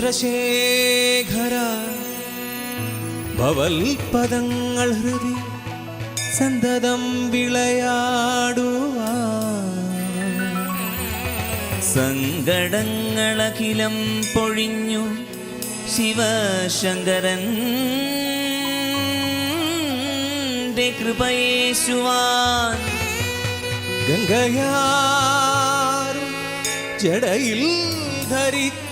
ചന്ദ്രശേഖര ഭവൽപദങ്ങൾ ഹൃദി സന്തതം വിളയാടുവാ സങ്കടങ്ങളഖിലം പൊഴിഞ്ഞു ശിവശങ്കരൻ. കൃപയേശുവാൻ. ഗംഗയാർ ജടയിൽ ധരിച്ചു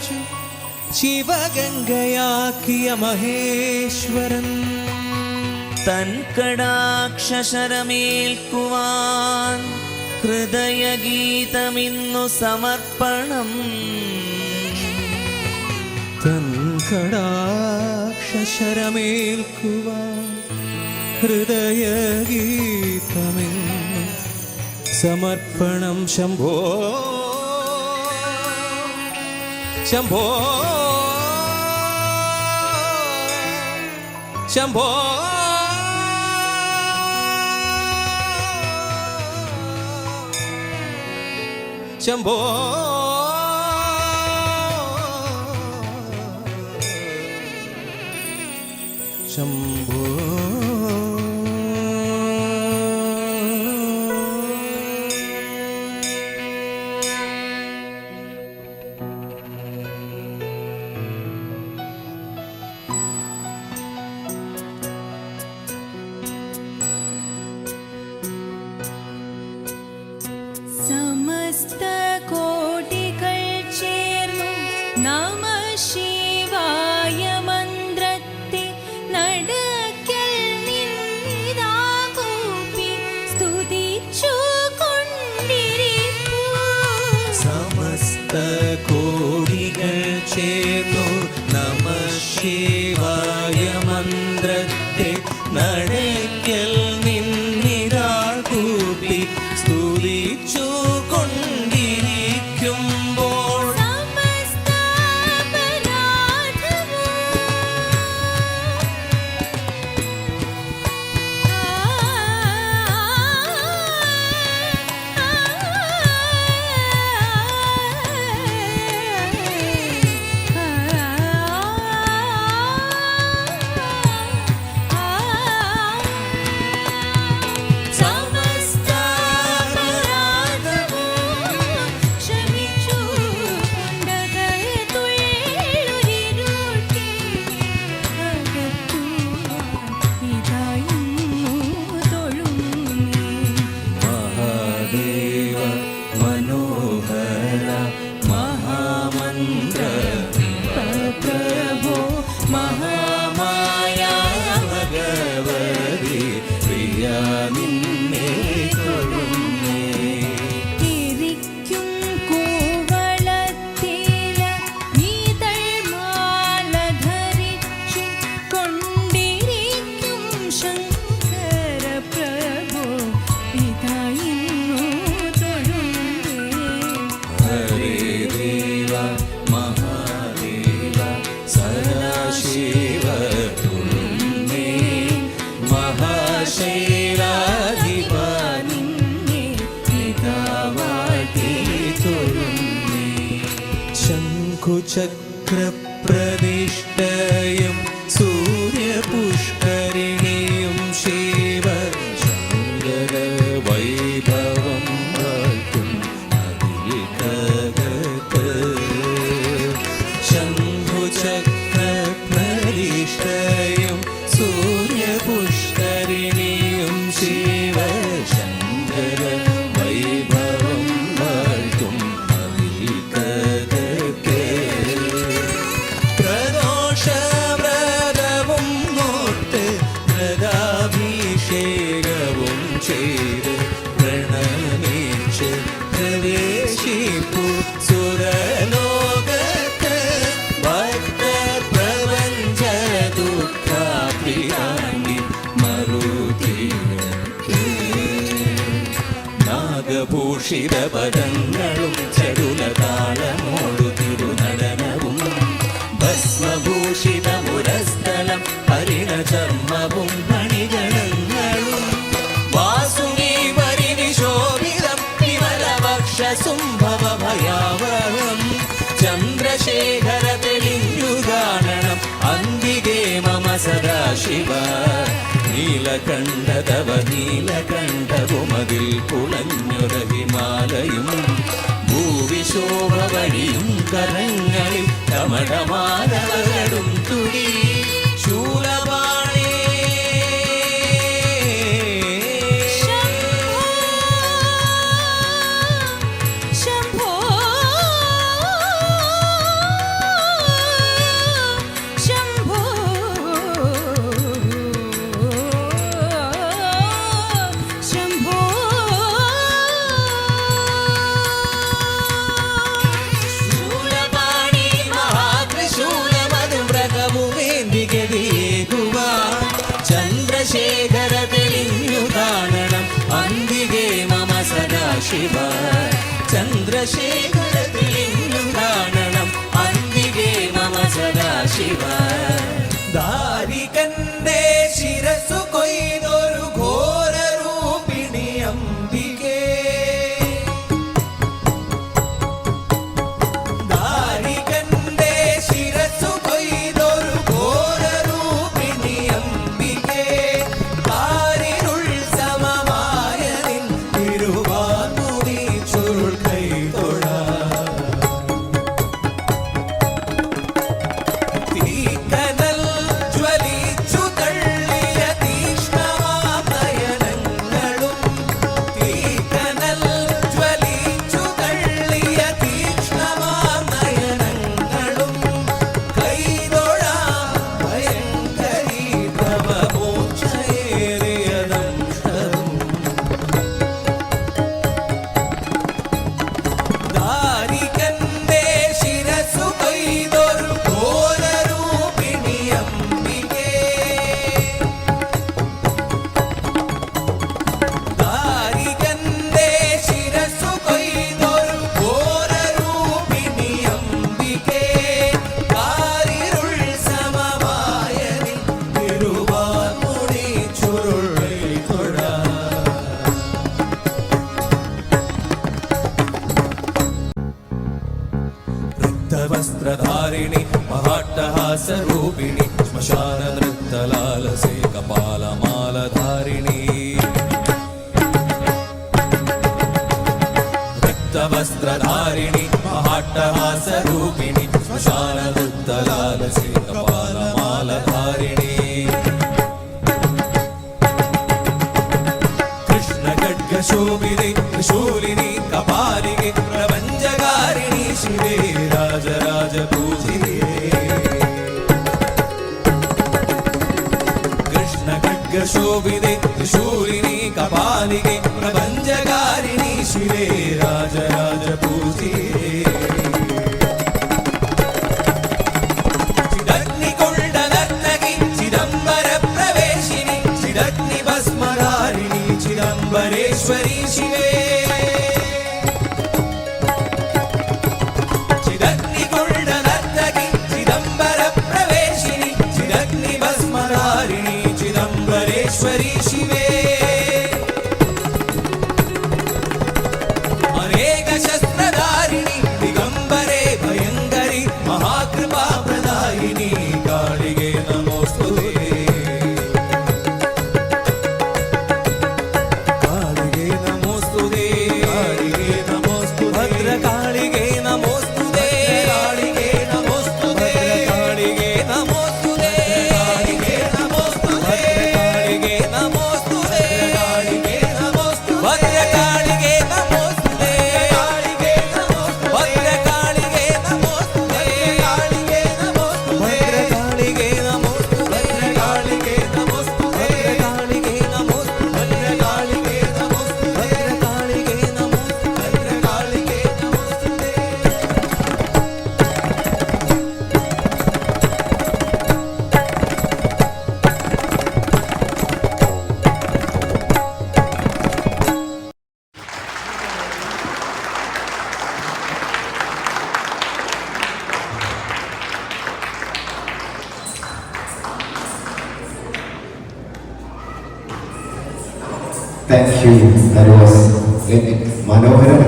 ശിവഗംഗയാക്കിയ മഹേശ്വരൻ തൻ കടാക്ഷരമേൽക്കുവാൻ ഹൃദയഗീതമിന്നു സമർപ്പണം. തൻ കടാക്ഷരമേൽക്കുവാൻ ഹൃദയഗീതമിന്നു സമർപ്പണം. ശംഭോ ശംഭോ. ശംഭോ. ശംഭോ. ശംഭോ. കൂപ്പി സ്തുതിച്ചു കൊണ്ടിരിപ്പൂ സമസ്ത കോടികൾ ചേർന്നു നമ ശിവായ ശംഖുചക്രപ്രതിഷ്ഠയും സൂര്യപുഷ്കരിണിയും ചെയ്ത് പ്രണമിച്ച് പ്രവേശിപ്പു സുരലോകത്ത് ഭക്ത പ്രപഞ്ച ദുഃഖാപ്രിയാണി മറുതീരത്ത് നാഗഭൂഷിത പദങ്ങളും ചടുലതാളമോടു തിരുനടനവും ഭസ്മഭൂഷിത മുരസ്ഥലം ഹരിണ സംഭവ ഭയാവഹം ചന്ദ്രശേഖര തെളിഞ്ഞു കാണണം. അന്തികേ മമ സദാശിവ. നീലകണ്ഠതവ നീലകണ്ഠവുമതിൽ പുളഞ്ഞൊര ഹിമാലയും ഭൂവിശോഭ വഴിയും കരങ്ങളിൽ കമടമാലവകളും തുടി ശിവ ചന്ദ്രശേഖര കാണണം അന്തികേ നമ സദാശിവ. ദാരികന്റെ ശിരസു കൊയ്തോ शुद्धवस्त्रधारिणि महाट्टहासरूपिणि श्मशाननृत्तलालसे कपालमालधारिणि रक्तवस्त्रधारिणि महाट्टहासरूपिणि श्मशाननृत्तलालसे कपालमालधारिणि ಖಡ್ಗಶೋಭಿದೆ ತ್ರಿಶೂಲಿನಿ ಕಪಾಲಿನಿ ಪ್ರಪಂಚಕಾರಿಣಿ ಶಿರೇ Rajaraja ಪೂಜಿರೆ ಚಿದಗ್ನಿಕೊಂಡ ನರ್ನಗಿ Chidambara ಪ್ರವೇಶಿನಿ ಚಿದಗ್ನಿ ಭಸ್ಮಧಾರಿಣಿ ಚಿದಂಬರೇಶ್ವರಿ ಶಿವೇ that was